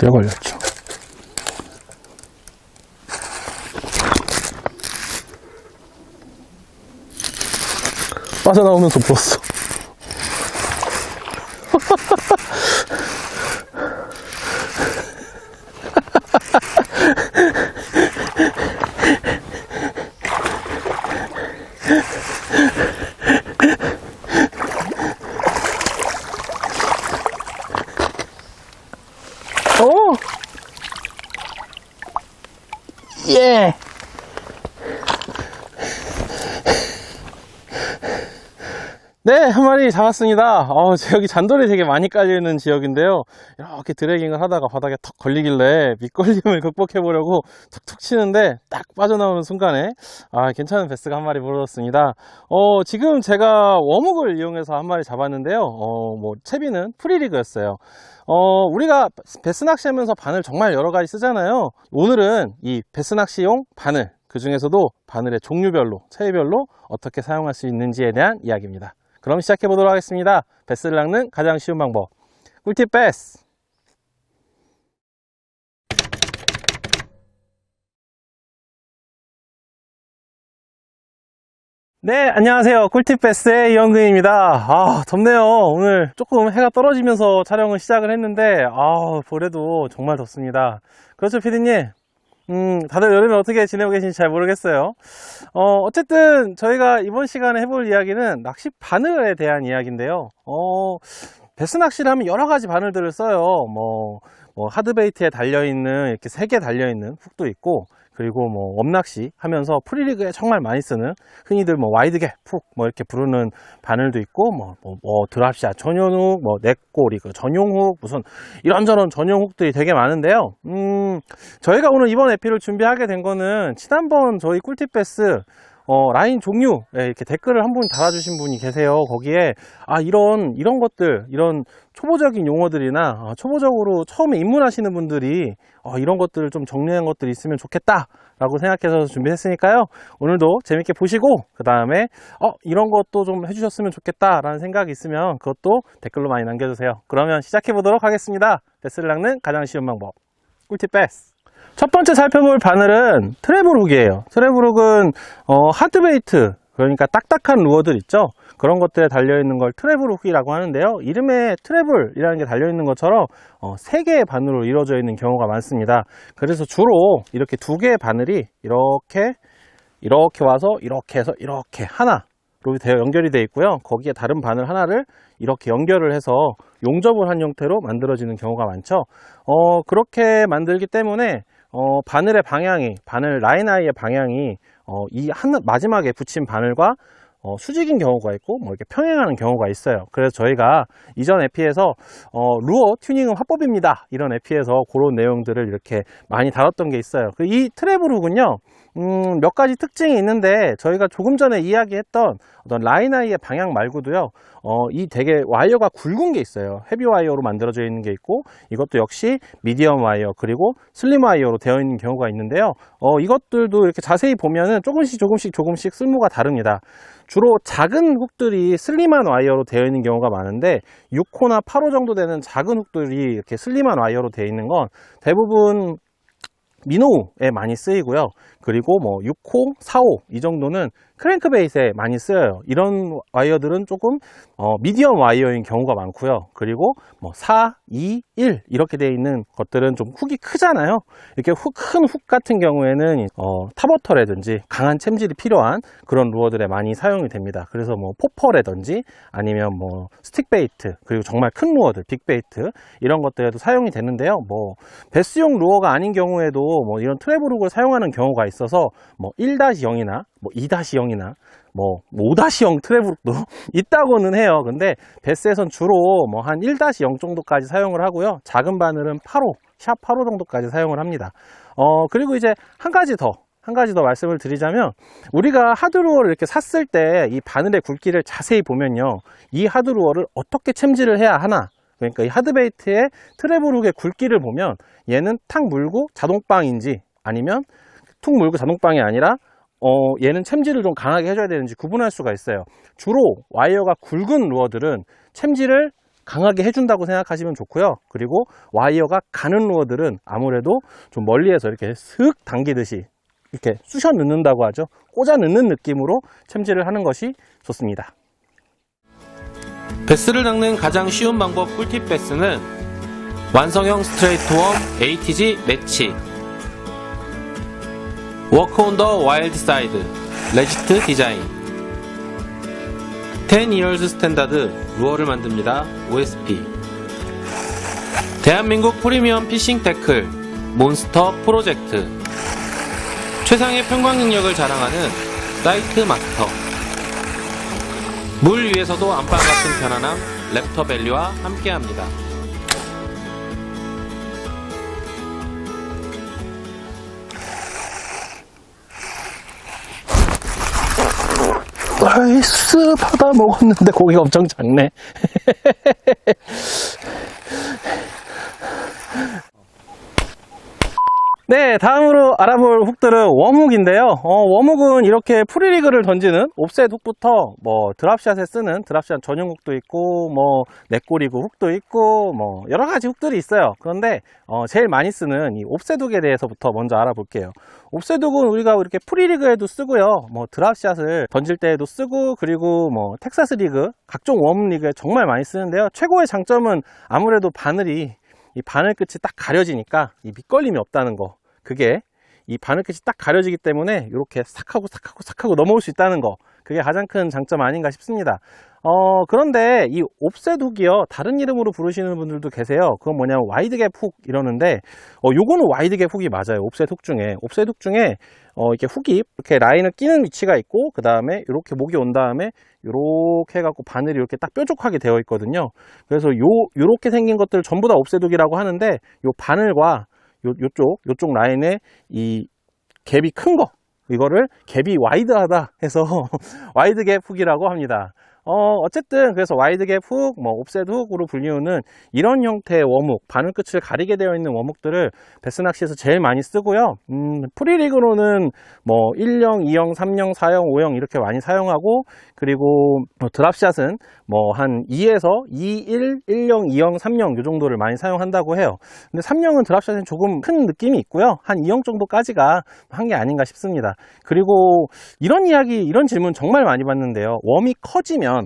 때 걸렸죠. 빠져나오면서 불었어. 오! 예! 네, 한 마리 잡았습니다. 어, 저 여기 잔돌이 되게 많이 깔려있는 지역인데요. 이렇게 드래깅을 하다가 바닥에 턱 걸리길래 밑걸림을 극복해 보려고 툭툭 치는데 딱 빠져나오는 순간에 아, 괜찮은 베스가 한 마리 물어졌습니다. 어, 지금 제가 워목을 이용해서 한 마리 잡았는데요. 어, 뭐, 채비는 프리리그였어요. 어, 우리가 베스 낚시하면서 바늘 정말 여러 가지 쓰잖아요. 오늘은 이 베스 낚시용 바늘, 그 중에서도 바늘의 종류별로, 체위별로 어떻게 사용할 수 있는지에 대한 이야기입니다. 그럼 시작해 보도록 하겠습니다. 베스를 낚는 가장 쉬운 방법. 꿀팁 베스! 네, 안녕하세요. 꿀팁 베스의 이영근입니다. 아, 덥네요. 오늘 조금 해가 떨어지면서 촬영을 시작을 했는데, 아, 볼에도 정말 덥습니다. 그렇죠, 피디님? 음, 다들 여름에 어떻게 지내고 계신지 잘 모르겠어요. 어, 어쨌든 저희가 이번 시간에 해볼 이야기는 낚시 바늘에 대한 이야기인데요. 어, 베스 낚시를 하면 여러 가지 바늘들을 써요. 뭐, 뭐 하드베이트에 달려있는 이렇게 세 개 달려있는 훅도 있고, 그리고 뭐 웜낚시 하면서 프리리그에 정말 많이 쓰는 흔히들 뭐 와이드게 푹 뭐 이렇게 부르는 바늘도 있고 뭐, 뭐, 뭐 드랍샷 전용훅 뭐 넷꼬리그 전용훅 무슨 이런저런 전용훅들이 되게 많은데요. 음 저희가 오늘 이번 에피를 준비하게 된 거는 지난번 저희 꿀팁 베스 어, 라인 종류 예, 이렇게 댓글을 한 분 달아주신 분이 계세요. 거기에 아 이런 이런 것들 이런 초보적인 용어들이나 아, 초보적으로 처음에 입문하시는 분들이 어, 이런 것들을 좀 정리한 것들이 있으면 좋겠다라고 생각해서 준비했으니까요. 오늘도 재밌게 보시고 그 다음에 어 이런 것도 좀 해주셨으면 좋겠다라는 생각이 있으면 그것도 댓글로 많이 남겨주세요. 그러면 시작해 보도록 하겠습니다. 베스를 낚는 가장 쉬운 방법 꿀팁 베스. 첫 번째 살펴볼 바늘은 트래블훅이에요. 트래블훅은 어, 하드베이트 그러니까 딱딱한 루어들 있죠. 그런 것들에 달려있는 걸 트래블훅이라고 하는데요. 이름에 트래블이라는 게 달려있는 것처럼 어, 세 개의 바늘로 이루어져 있는 경우가 많습니다. 그래서 주로 이렇게 두 개의 바늘이 이렇게 이렇게 와서 이렇게 해서 이렇게 하나로 되어 연결이 되어 있고요. 거기에 다른 바늘 하나를 이렇게 연결을 해서 용접을 한 형태로 만들어지는 경우가 많죠. 어, 그렇게 만들기 때문에 어, 바늘의 방향이, 바늘 라인 아이의 방향이 어, 이 한, 마지막에 붙인 바늘과 어, 수직인 경우가 있고 뭐 이렇게 평행하는 경우가 있어요. 그래서 저희가 이전 에피에서 어, 루어 튜닝은 화법입니다. 이런 에피에서 그런 내용들을 이렇게 많이 다뤘던 게 있어요. 그이 트래블 훅은요. 음, 몇 가지 특징이 있는데 저희가 조금 전에 이야기했던 어떤 라인 아이의 방향 말고도요. 어, 이 되게 와이어가 굵은 게 있어요. 헤비 와이어로 만들어져 있는 게 있고 이것도 역시 미디엄 와이어 그리고 슬림 와이어로 되어 있는 경우가 있는데요. 어, 이것들도 이렇게 자세히 보면은 조금씩 조금씩 조금씩 쓸모가 다릅니다. 주로 작은 훅들이 슬림한 와이어로 되어 있는 경우가 많은데 6호나 8호 정도 되는 작은 훅들이 이렇게 슬림한 와이어로 되어 있는 건 대부분 미노에 많이 쓰이고요. 그리고 뭐 6호, 4호 이 정도는 크랭크베이스에 많이 쓰여요. 이런 와이어들은 조금 어, 미디엄 와이어인 경우가 많고요. 그리고 뭐 4, 2, 1 이렇게 되어 있는 것들은 좀 훅이 크잖아요. 이렇게 훅, 큰훅 같은 경우에는 어, 타버터라든지 강한 챔질이 필요한 그런 루어들에 많이 사용이 됩니다. 그래서 뭐 포퍼라든지 아니면 뭐 스틱베이트 그리고 정말 큰 루어들, 빅베이트 이런 것들에도 사용이 되는데요. 뭐 베스용 루어가 아닌 경우에도 뭐 이런 트래블 훅을 사용하는 경우가 있어서 뭐 1-0이나 뭐 2-0이나 뭐 5-0 트래블도 있다고는 해요. 근데 베스에선 주로 뭐 한 1-0 정도까지 사용을 하고요. 작은 바늘은 8호, 샵 8호 정도까지 사용을 합니다. 어, 그리고 이제 한 가지 더, 한 가지 더 말씀을 드리자면 우리가 하드루어를 이렇게 샀을 때 이 바늘의 굵기를 자세히 보면요. 이 하드루어를 어떻게 챔질을 해야 하나 그러니까 이 하드베이트의 트래블훅의 굵기를 보면 얘는 탁 물고 자동빵인지 아니면 툭 물고 자동빵이 아니라 어, 얘는 챔질을 좀 강하게 해줘야 되는지 구분할 수가 있어요. 주로 와이어가 굵은 루어들은 챔질을 강하게 해준다고 생각하시면 좋고요. 그리고 와이어가 가는 루어들은 아무래도 좀 멀리에서 이렇게 슥 당기듯이 이렇게 쑤셔 넣는다고 하죠. 꽂아 넣는 느낌으로 챔질을 하는 것이 좋습니다. 베스를 닦는 가장 쉬운 방법 꿀팁 베스는 완성형 스트레이트 웜 ATG 매치 워크 온 더 와일드 사이드 레지트 디자인. 10 years 스탠다드 루어를 만듭니다. OSP 대한민국 프리미엄 피싱 태클 몬스터 프로젝트. 최상의 편광 능력을 자랑하는 사이트 마스터. 물 위에서도 안방 같은 편안함 랩터 밸리와 함께합니다. 아이스 받아 먹었는데 고기가 엄청 작네. 네, 다음으로 알아볼 훅들은 웜훅인데요. 어, 웜훅은 이렇게 프리리그를 던지는 옵셋 훅부터 뭐 드랍샷에 쓰는 드랍샷 전용 훅도 있고 뭐 넷꼬리그 훅도 있고 뭐 여러 가지 훅들이 있어요. 그런데 어, 제일 많이 쓰는 이 옵셋 훅에 대해서부터 먼저 알아볼게요. 옵셋 훅은 우리가 이렇게 프리리그에도 쓰고요. 뭐 드랍샷을 던질 때에도 쓰고 그리고 뭐 텍사스 리그 각종 웜 리그에 정말 많이 쓰는데요. 최고의 장점은 아무래도 바늘이 이 바늘 끝이 딱 가려지니까 이 밑걸림이 없다는 거. 그게 이 바늘 끝이 딱 가려지기 때문에 이렇게 싹 하고 싹 하고 싹 하고 넘어올 수 있다는 거. 그게 가장 큰 장점 아닌가 싶습니다. 어, 그런데 이 옵셋 훅이요. 다른 이름으로 부르시는 분들도 계세요. 그건 뭐냐면 와이드 갭 훅 이러는데 어, 요거는 와이드 갭 훅이 맞아요. 옵셋 훅 중에. 옵셋 훅 중에 어, 이렇게 훅이 이렇게 라인을 끼는 위치가 있고 그 다음에 이렇게 목이 온 다음에 이렇게 해갖고 바늘이 이렇게 딱 뾰족하게 되어 있거든요. 그래서 요 요렇게 생긴 것들 전부 다 옵셋 훅이라고 하는데 요 바늘과 요 요쪽 요쪽 라인에 이 갭이 큰 거 이거를 갭이 와이드하다 해서 와이드 갭 훅이라고 합니다. 어, 어쨌든 그래서 와이드 갭 훅, 뭐 옵셋 훅으로 불리우는 이런 형태의 워묵, 바늘 끝을 가리게 되어 있는 워묵들을 베스 낚시에서 제일 많이 쓰고요. 음, 프리리그로는 뭐 1형, 2형, 3형, 4형, 5형 이렇게 많이 사용하고 그리고 뭐 드랍샷은 뭐 한 2에서 2, 1, 1형, 2형, 3형 이 정도를 많이 사용한다고 해요. 근데 3형은 드랍샷은 조금 큰 느낌이 있고요. 한 2형 정도까지가 한 게 아닌가 싶습니다. 그리고 이런 이야기, 이런 질문 정말 많이 받는데요. 웜이 커지면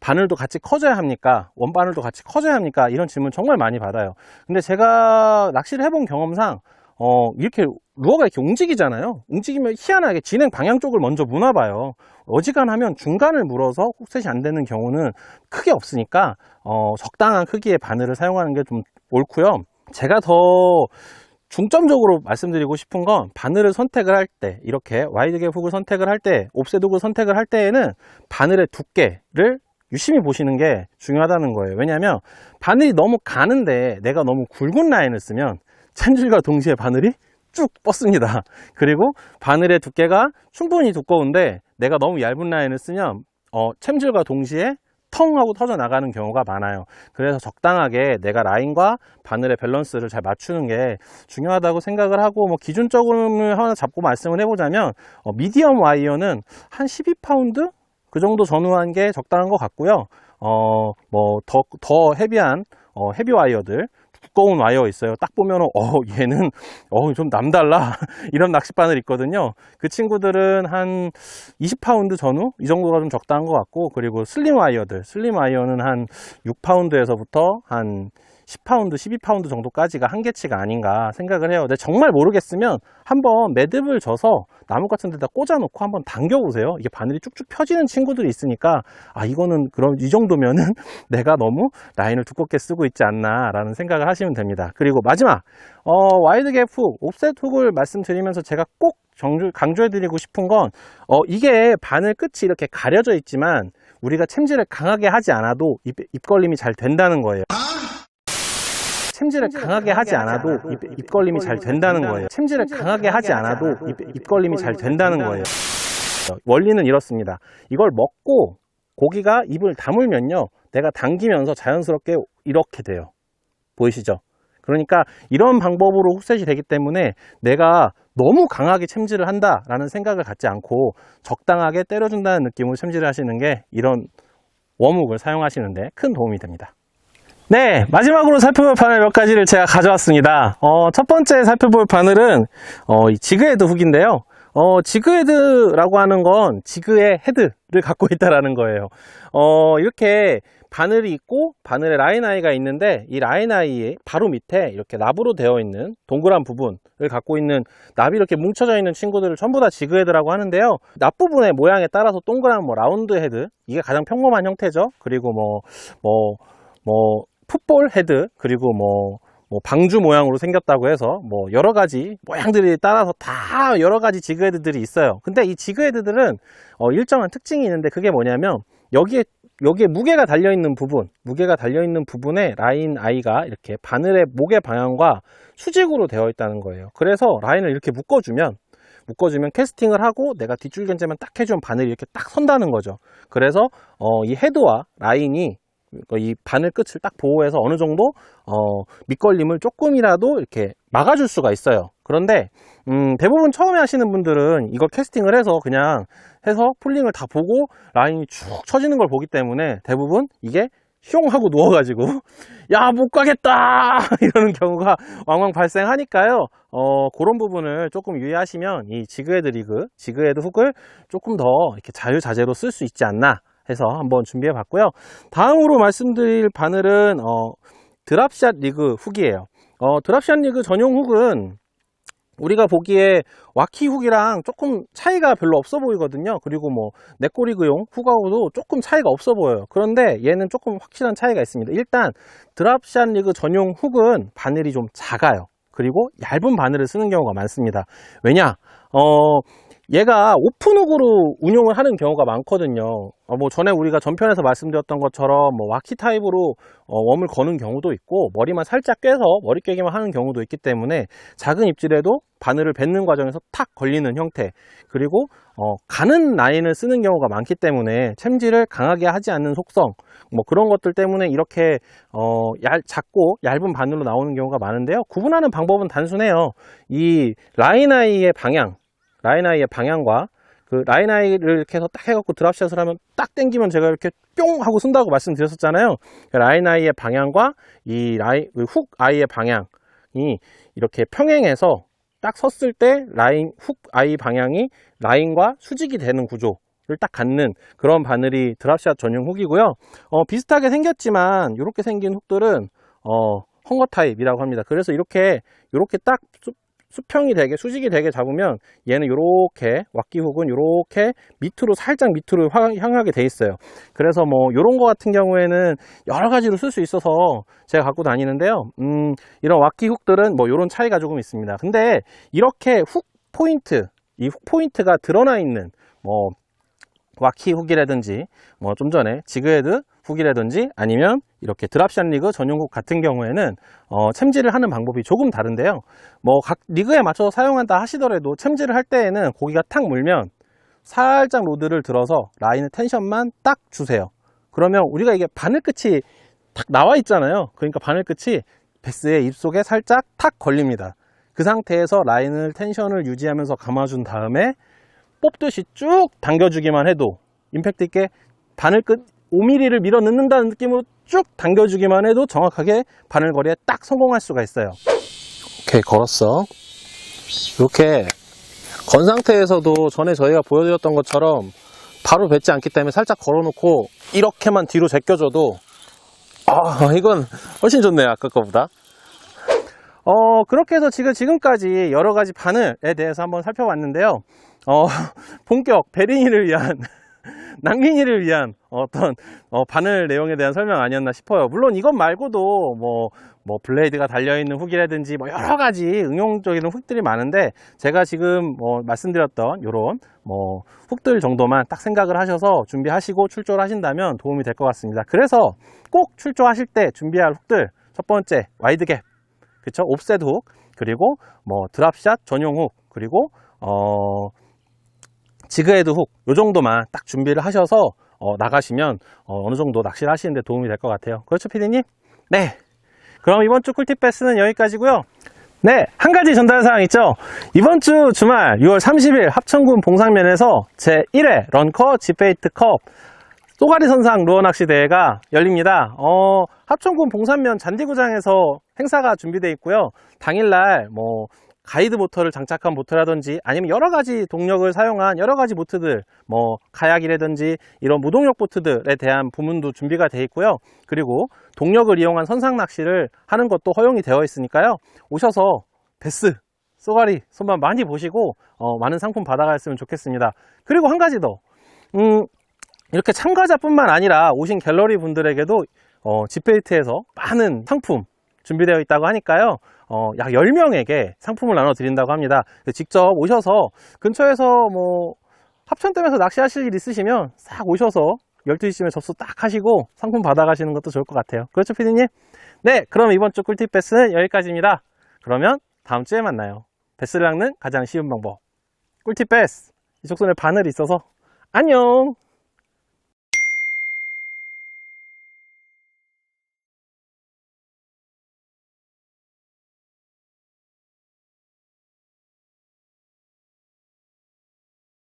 바늘도 같이 커져야 합니까? 원바늘도 같이 커져야 합니까? 이런 질문 정말 많이 받아요. 근데 제가 낚시를 해본 경험상 어, 이렇게 루어가 이렇게 움직이잖아요. 움직이면 희한하게 진행 방향 쪽을 먼저 무나 봐요. 어지간하면 중간을 물어서 훅셋이 안 되는 경우는 크게 없으니까 어, 적당한 크기의 바늘을 사용하는 게 좀 옳고요. 제가 더 중점적으로 말씀드리고 싶은 건 바늘을 선택을 할 때 이렇게 와이드 갭 훅을 선택을 할 때 옵셋 훅을 선택을 할 때에는 바늘의 두께를 유심히 보시는 게 중요하다는 거예요. 왜냐하면 바늘이 너무 가는데 내가 너무 굵은 라인을 쓰면 챔질과 동시에 바늘이 쭉 뻗습니다. 그리고 바늘의 두께가 충분히 두꺼운데 내가 너무 얇은 라인을 쓰면 어, 챔질과 동시에 텅 하고 터져 나가는 경우가 많아요. 그래서 적당하게 내가 라인과 바늘의 밸런스를 잘 맞추는 게 중요하다고 생각을 하고 뭐 기준적으로 하나 잡고 말씀을 해보자면 어, 미디엄 와이어는 한 12파운드 그 정도 전후한 게 적당한 것 같고요. 어, 뭐, 더, 더 헤비한, 어, 헤비 와이어들, 두꺼운 와이어 있어요. 딱 보면, 어, 얘는, 어, 좀 남달라. 이런 낚싯바늘 있거든요. 그 친구들은 한 20파운드 전후? 이 정도가 좀 적당한 것 같고, 그리고 슬림 와이어들, 슬림 와이어는 한 6파운드에서부터 한 10파운드, 12파운드 정도까지가 한계치가 아닌가 생각을 해요. 근데 정말 모르겠으면 한번 매듭을 져서 나무 같은 데다 꽂아놓고 한번 당겨보세요. 이게 바늘이 쭉쭉 펴지는 친구들이 있으니까 아 이거는 그럼 이 정도면은 내가 너무 라인을 두껍게 쓰고 있지 않나라는 생각을 하시면 됩니다. 그리고 마지막 어, 와이드 갭 훅, 옵셋 훅을 말씀드리면서 제가 꼭 강조해드리고 싶은 건 어, 이게 바늘 끝이 이렇게 가려져 있지만 우리가 챔질을 강하게 하지 않아도 입, 입걸림이 잘 된다는 거예요. 챔질을 강하게 하지 않아도 입, 입걸림이 잘 된다는 거예요. 챔질을 강하게 하지 않아도 입, 입걸림이 잘 된다는 거예요. 원리는 이렇습니다. 이걸 먹고 고기가 입을 다물면요. 내가 당기면서 자연스럽게 이렇게 돼요. 보이시죠? 그러니까 이런 방법으로 훅셋이 되기 때문에 내가 너무 강하게 챔질을 한다라는 생각을 갖지 않고 적당하게 때려준다는 느낌으로 챔질을 하시는 게 이런 웜훅을 사용하시는데 큰 도움이 됩니다. 네, 마지막으로 살펴볼 바늘 몇 가지를 제가 가져왔습니다. 어, 첫 번째 살펴볼 바늘은 어, 이 지그헤드 훅인데요. 어, 지그헤드라고 하는 건 지그의 헤드를 갖고 있다라는 거예요. 어, 이렇게 바늘이 있고 바늘에 라인 아이가 있는데 이 라인 아이의 바로 밑에 이렇게 납으로 되어 있는 동그란 부분을 갖고 있는 납이 이렇게 뭉쳐져 있는 친구들을 전부 다 지그헤드라고 하는데요. 납 부분의 모양에 따라서 동그란 뭐 라운드 헤드 이게 가장 평범한 형태죠. 그리고 뭐 뭐, 뭐 풋볼 헤드 그리고 뭐, 뭐 방주 모양으로 생겼다고 해서 뭐 여러 가지 모양들이 따라서 다 여러 가지 지그 헤드들이 있어요. 근데 이 지그 헤드들은 어, 일정한 특징이 있는데 그게 뭐냐면 여기에 여기에 무게가 달려 있는 부분, 무게가 달려 있는 부분에 라인 아이가 이렇게 바늘의 목의 방향과 수직으로 되어 있다는 거예요. 그래서 라인을 이렇게 묶어주면 묶어주면 캐스팅을 하고 내가 뒷줄 견제만 딱 해주면 바늘이 이렇게 딱 선다는 거죠. 그래서 어, 이 헤드와 라인이 그 이 바늘 끝을 딱 보호해서 어느 정도 어, 밑걸림을 조금이라도 이렇게 막아줄 수가 있어요. 그런데 음, 대부분 처음에 하시는 분들은 이걸 캐스팅을 해서 그냥 해서 풀링을 다 보고 라인이 쭉 쳐지는 걸 보기 때문에 대부분 이게 슝 하고 누워가지고 야 못 가겠다 이러는 경우가 왕왕 발생하니까요. 어, 그런 부분을 조금 유의하시면 이 지그헤드 리그, 지그헤드 훅을 조금 더 이렇게 자유자재로 쓸 수 있지 않나 해서 한번 준비해 봤고요. 다음으로 말씀드릴 바늘은 어, 드랍샷 리그 훅이에요. 어, 드랍샷 리그 전용 훅은 우리가 보기에 와키 훅이랑 조금 차이가 별로 없어 보이거든요. 그리고 뭐 넷꼬리그용 훅하고도 조금 차이가 없어 보여요. 그런데 얘는 조금 확실한 차이가 있습니다. 일단 드랍샷 리그 전용 훅은 바늘이 좀 작아요. 그리고 얇은 바늘을 쓰는 경우가 많습니다. 왜냐? 어, 얘가 오픈훅으로 운용을 하는 경우가 많거든요. 어, 뭐 전에 우리가 전편에서 말씀드렸던 것처럼 뭐 와키 타입으로 어, 웜을 거는 경우도 있고 머리만 살짝 꿰서 머리 꿰기만 하는 경우도 있기 때문에 작은 입질에도 바늘을 뱉는 과정에서 탁 걸리는 형태 그리고 어, 가는 라인을 쓰는 경우가 많기 때문에 챔질을 강하게 하지 않는 속성 뭐 그런 것들 때문에 이렇게 어, 얇, 작고 얇은 바늘로 나오는 경우가 많은데요 구분하는 방법은 단순해요 이 라인 아이의 방향 라인 아이의 방향과 그 라인 아이를 이렇게 해서 딱 해갖고 드랍샷을 하면 딱 당기면 제가 이렇게 뿅 하고 쓴다고 말씀드렸었잖아요. 그 라인 아이의 방향과 이 라인 그훅 아이의 방향이 이렇게 평행해서 딱 섰을 때 라인 훅 아이 방향이 라인과 수직이 되는 구조 를 딱 갖는 그런 바늘이 드랍샷 전용 훅이고요. 어, 비슷하게 생겼지만 이렇게 생긴 훅들은 어, 헝거 타입이라고 합니다. 그래서 이렇게 이렇게 딱 수- 수평이 되게 수직이 되게 잡으면 얘는 이렇게 왁기 훅은 이렇게 밑으로 살짝 밑으로 화- 향하게 돼 있어요. 그래서 뭐 이런 거 같은 경우에는 여러 가지로 쓸 수 있어서 제가 갖고 다니는데요. 음, 이런 왁기 훅들은 뭐 이런 차이가 조금 있습니다. 근데 이렇게 훅 포인트, 이 훅 포인트가 드러나 있는 뭐 와키 훅이라든지 뭐 좀 전에 지그헤드 훅이라든지 아니면 이렇게 드랍샷 리그 전용 훅 같은 경우에는 어, 챔질을 하는 방법이 조금 다른데요. 뭐 각 리그에 맞춰서 사용한다 하시더라도 챔질을 할 때에는 고기가 탁 물면 살짝 로드를 들어서 라인의 텐션만 딱 주세요. 그러면 우리가 이게 바늘 끝이 탁 나와 있잖아요. 그러니까 바늘 끝이 베스의 입속에 살짝 탁 걸립니다. 그 상태에서 라인을 텐션을 유지하면서 감아준 다음에 뽑듯이 쭉 당겨주기만 해도 임팩트 있게 바늘 끝 5mm를 밀어 넣는다는 느낌으로 쭉 당겨주기만 해도 정확하게 바늘거리에 딱 성공할 수가 있어요. 오케이 걸었어. 이렇게 건 상태에서도 전에 저희가 보여드렸던 것처럼 바로 뱉지 않기 때문에 살짝 걸어놓고 이렇게만 뒤로 제껴줘도 아 이건 훨씬 좋네요 아까 거보다. 어 그렇게 해서 지금 지금까지 여러 가지 바늘에 대해서 한번 살펴봤는데요. 어 본격 베린이를 위한 낭민이를 위한 어떤 어, 바늘 내용에 대한 설명 아니었나 싶어요. 물론 이것 말고도 뭐, 뭐 블레이드가 달려있는 훅이라든지 뭐 여러 가지 응용적인 훅들이 많은데 제가 지금 뭐 말씀드렸던 요런 뭐 훅들 정도만 딱 생각을 하셔서 준비하시고 출조를 하신다면 도움이 될 것 같습니다. 그래서 꼭 출조하실 때 준비할 훅들 첫 번째 와이드 갭 그쵸 옵셋 훅 그리고 뭐 드랍샷 전용 훅 그리고 어 지그헤드 훅, 요 정도만 딱 준비를 하셔서 어, 나가시면 어, 느 정도 낚시를 하시는데 도움이 될 것 같아요. 그렇죠, 피디님? 네. 그럼 이번 주 꿀팁 베스는 여기까지고요. 네, 한 가지 전달 사항 있죠. 이번 주 주말 6월 30일 합천군 봉상면에서 제 1회 런커 지페이트 컵 쏘가리 선상 루어 낚시 대회가 열립니다. 어, 합천군 봉산면 잔디구장에서 행사가 준비되어 있고요. 당일날 뭐 가이드 모터를 장착한 보트라든지 아니면 여러 가지 동력을 사용한 여러 가지 보트들 뭐 카약이라든지 이런 무동력 보트들에 대한 부문도 준비가 되어 있고요. 그리고 동력을 이용한 선상 낚시를 하는 것도 허용이 되어 있으니까요. 오셔서 베스 쏘가리 손만 많이 보시고 어, 많은 상품 받아갔으면 좋겠습니다. 그리고 한 가지 더 음, 이렇게 참가자뿐만 아니라 오신 갤러리 분들에게도 어, 지페이트에서 많은 상품 준비되어 있다고 하니까요. 어, 약 10명에게 상품을 나눠 드린다고 합니다. 직접 오셔서 근처에서 뭐 합천댐에서 낚시하실 일 있으시면 싹 오셔서 12시쯤에 접수 딱 하시고 상품 받아가시는 것도 좋을 것 같아요. 그렇죠, 피디님? 네, 그럼 이번 주 꿀팁 베스는 여기까지입니다. 그러면 다음 주에 만나요. 베스를 낚는 가장 쉬운 방법. 꿀팁 베스. 이쪽 손에 바늘이 있어서 안녕!